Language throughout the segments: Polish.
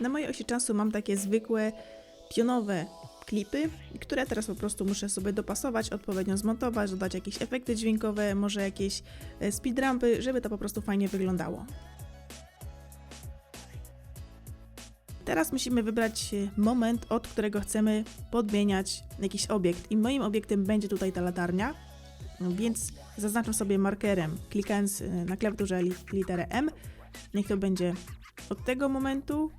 Na mojej osi czasu mam takie zwykłe pionowe klipy, które teraz po prostu muszę sobie dopasować, odpowiednio zmontować, dodać jakieś efekty dźwiękowe, może jakieś e, speedrampy, żeby to po prostu fajnie wyglądało. Teraz musimy wybrać e, moment, od którego chcemy podmieniać jakiś obiekt. I moim obiektem będzie tutaj ta latarnia, więc zaznaczam sobie markerem, klikając e, na klawiaturze li- literę M. Niech to będzie od tego momentu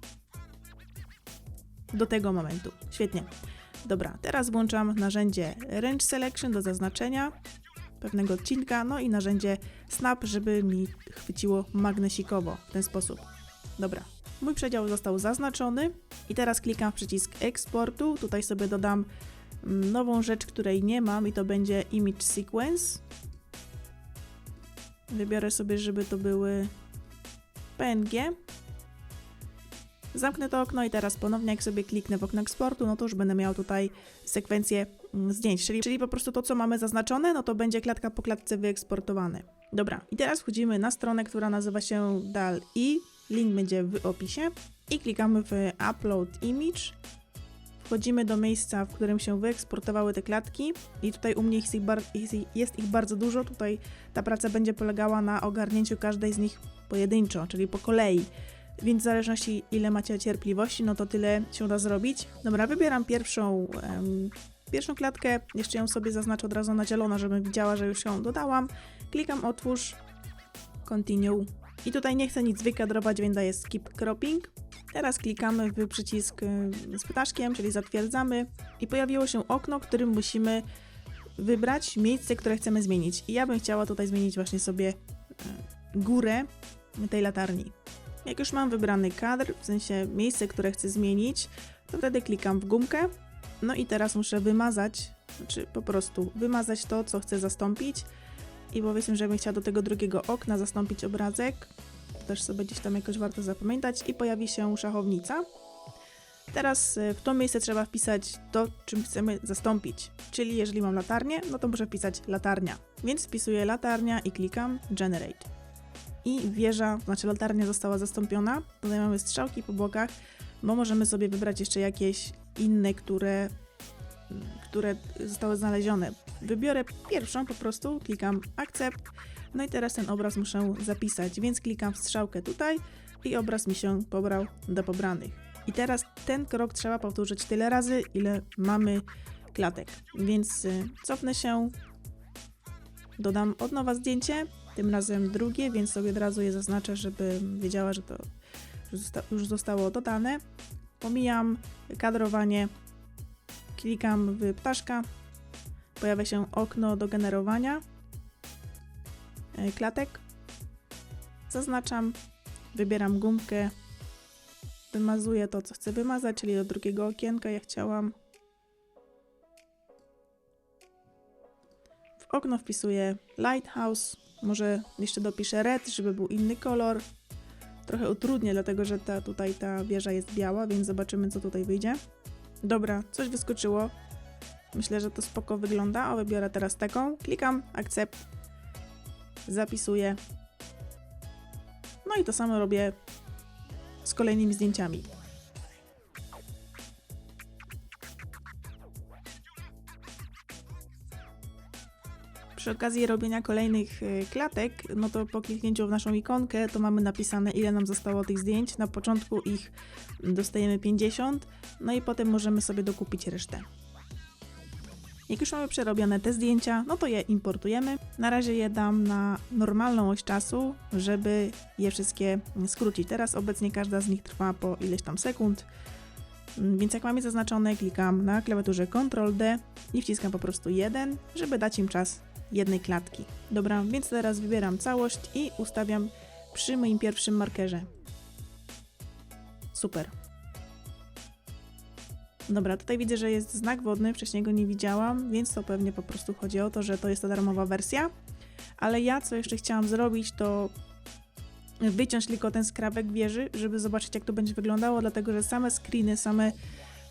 do tego momentu. Świetnie. Dobra, teraz włączam narzędzie Range Selection do zaznaczenia pewnego odcinka, no i narzędzie Snap, żeby mi chwyciło magnesikowo w ten sposób. Dobra, mój przedział został zaznaczony i teraz klikam w przycisk eksportu. Tutaj sobie dodam mm, nową rzecz, której nie mam i to będzie Image Sequence. Wybiorę sobie, żeby to były PNG. Zamknę to okno i teraz ponownie jak sobie kliknę w okno eksportu, no to już będę miał tutaj sekwencję mm, zdjęć, czyli, czyli po prostu to, co mamy zaznaczone, no to będzie klatka po klatce wyeksportowane. Dobra, i teraz wchodzimy na stronę, która nazywa się DAL-I, link będzie w opisie. I klikamy w Upload Image. Wchodzimy do miejsca, w którym się wyeksportowały te klatki. I tutaj u mnie jest ich- jest ich bardzo dużo, tutaj ta praca będzie polegała na ogarnięciu każdej z nich pojedynczo, czyli po kolei więc w zależności ile macie cierpliwości, no to tyle się da zrobić. Dobra, wybieram pierwszą, em, pierwszą klatkę, jeszcze ją sobie zaznaczę od razu na zielono, żebym widziała, że już ją dodałam. Klikam otwórz, continue i tutaj nie chcę nic wykadrować, więc daję skip cropping. Teraz klikamy w przycisk z ptaszkiem, czyli zatwierdzamy i pojawiło się okno, którym musimy wybrać miejsce, które chcemy zmienić. I ja bym chciała tutaj zmienić właśnie sobie górę tej latarni. Jak już mam wybrany kadr, w sensie miejsce, które chcę zmienić, to wtedy klikam w gumkę. No i teraz muszę wymazać, znaczy po prostu wymazać to, co chcę zastąpić. I powiedzmy, że bym chciała do tego drugiego okna zastąpić obrazek. To też sobie gdzieś tam jakoś warto zapamiętać. I pojawi się szachownica. Teraz y, w to miejsce trzeba wpisać to, czym chcemy zastąpić. Czyli jeżeli mam latarnię, no to muszę wpisać latarnia. Więc wpisuję latarnia i klikam Generate i wieża, znaczy latarnia została zastąpiona. Tutaj mamy strzałki po bokach, bo możemy sobie wybrać jeszcze jakieś inne, które, które zostały znalezione. Wybiorę pierwszą po prostu, klikam akcept, no i teraz ten obraz muszę zapisać, więc klikam w strzałkę tutaj i obraz mi się pobrał do pobranych. I teraz ten krok trzeba powtórzyć tyle razy, ile mamy klatek. Więc y, cofnę się, dodam od nowa zdjęcie, tym razem drugie, więc sobie od razu je zaznaczę, żeby wiedziała, że to już zostało dodane. Pomijam kadrowanie, klikam w ptaszka, pojawia się okno do generowania e, klatek. Zaznaczam, wybieram gumkę, wymazuję to, co chcę wymazać, czyli do drugiego okienka. Ja chciałam w okno wpisuję Lighthouse, może jeszcze dopiszę red, żeby był inny kolor. Trochę utrudnię, dlatego że ta, tutaj ta wieża jest biała, więc zobaczymy, co tutaj wyjdzie. Dobra, coś wyskoczyło. Myślę, że to spoko wygląda. O, wybiorę teraz taką. Klikam, akcept, zapisuję. No i to samo robię z kolejnymi zdjęciami. Przy okazji robienia kolejnych y, klatek, no to po kliknięciu w naszą ikonkę, to mamy napisane ile nam zostało tych zdjęć. Na początku ich dostajemy 50, no i potem możemy sobie dokupić resztę. Jak już mamy przerobione te zdjęcia, no to je importujemy. Na razie je dam na normalną oś czasu, żeby je wszystkie skrócić. Teraz obecnie każda z nich trwa po ileś tam sekund. Więc jak mamy zaznaczone, klikam na klawiaturze Ctrl D i wciskam po prostu 1, żeby dać im czas jednej klatki. Dobra, więc teraz wybieram całość i ustawiam przy moim pierwszym markerze. Super. Dobra, tutaj widzę, że jest znak wodny, wcześniej go nie widziałam, więc to pewnie po prostu chodzi o to, że to jest ta darmowa wersja. Ale ja, co jeszcze chciałam zrobić, to wyciąć tylko ten skrawek wieży, żeby zobaczyć, jak to będzie wyglądało, dlatego że same screeny, same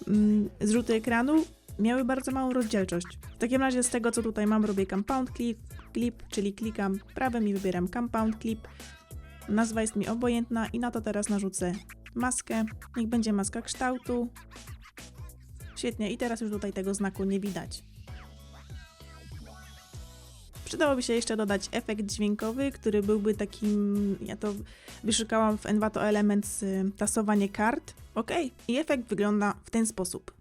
mm, zrzuty ekranu miały bardzo małą rozdzielczość. W takim razie z tego, co tutaj mam, robię compound clip, clip czyli klikam prawym i wybieram compound clip. Nazwa jest mi obojętna i na to teraz narzucę maskę. Niech będzie maska kształtu. Świetnie, i teraz już tutaj tego znaku nie widać. Przydałoby się jeszcze dodać efekt dźwiękowy, który byłby takim, ja to wyszukałam w Envato Elements y, tasowanie kart. Ok, i efekt wygląda w ten sposób.